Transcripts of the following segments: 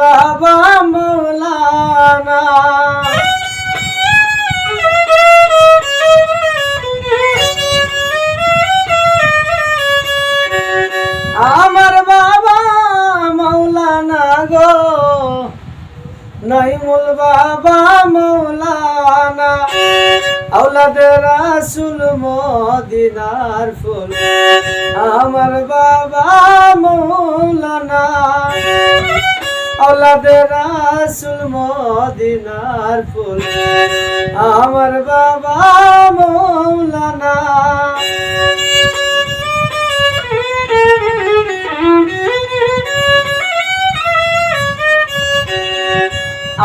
বাবা মৌলানা। আমার বাবা মৌলানা গো, নইমুল বাবা মৌলানা। আউলাদের রাসুল মদিনার ফুল। আমার বাবা মৌলানা। রাসুল মদিনার ফুল, আমার বাবা মৌলানা।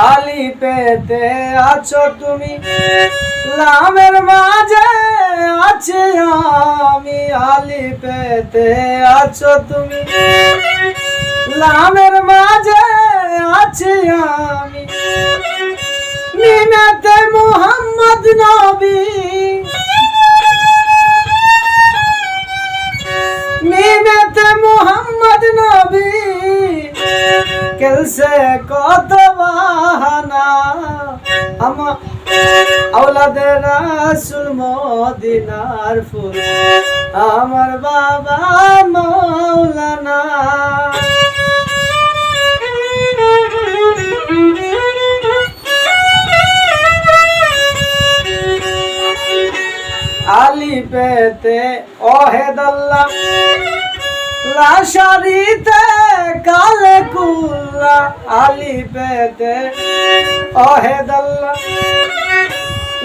আলি পেতে আছো তুমি, লামের মাঝে আছে আমি। আলি পেতে আছো তুমি, লামের মাঝে আছে আমি। মিনাতে মোহাম্মদ নবী। মিনাতে মোহাম্মদ নবী। কেলসে কত বাহানা। আমা আওলাদের রাসুল মদিনার ফুল। আমার বাবা মৌলানা পেতে অহেদাল্লা লাশারিতে কালে কুল্লা আলি পেতে অহেদাল্লা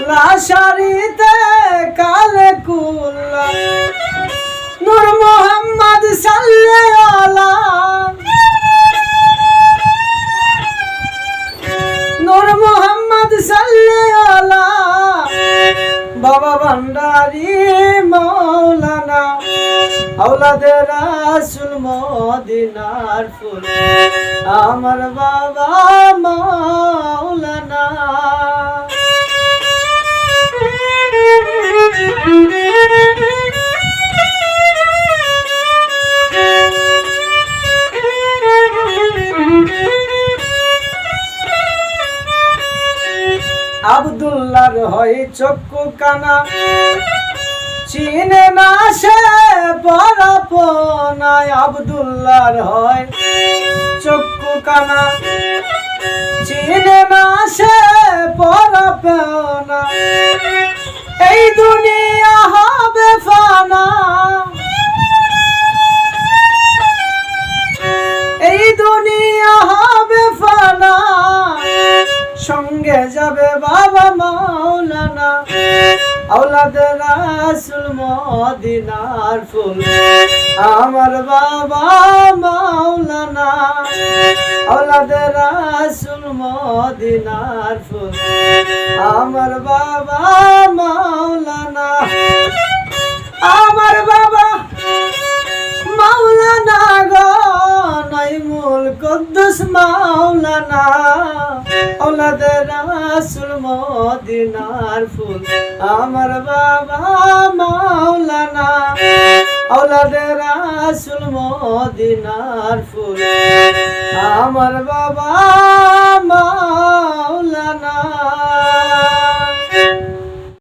লাশারিতে কালে কুল্লা। নূর মোহাম্মদ নূর বাবা ভান্ডারি মৌলানা আওলাদের রাসুল মদিনার ফুল। আমার বাবা মৌলানা আবদুল্লার হয় চক্ষু কানা। চিনে না সে পরাপনায় আবদুল্লার হয় চক্ষু কানা। চিনে না সে পরাপনা এই দুনিয়া আওলাদের রাসুল মদিনার ফুল, আমার বাবা মাওলানা। আওলাদের রাসুল মদিনার ফুল, আমার বাবা মাওলানা। আমার বাবা মাওলানা গো নাইমুল কুদ্দুস মাওলানা। ওলাদের রাসুল মদিনার ফুল। আমার বাবা মাওলানা ওলাদের রাসুল মদিনার ফুল। আমার বাবা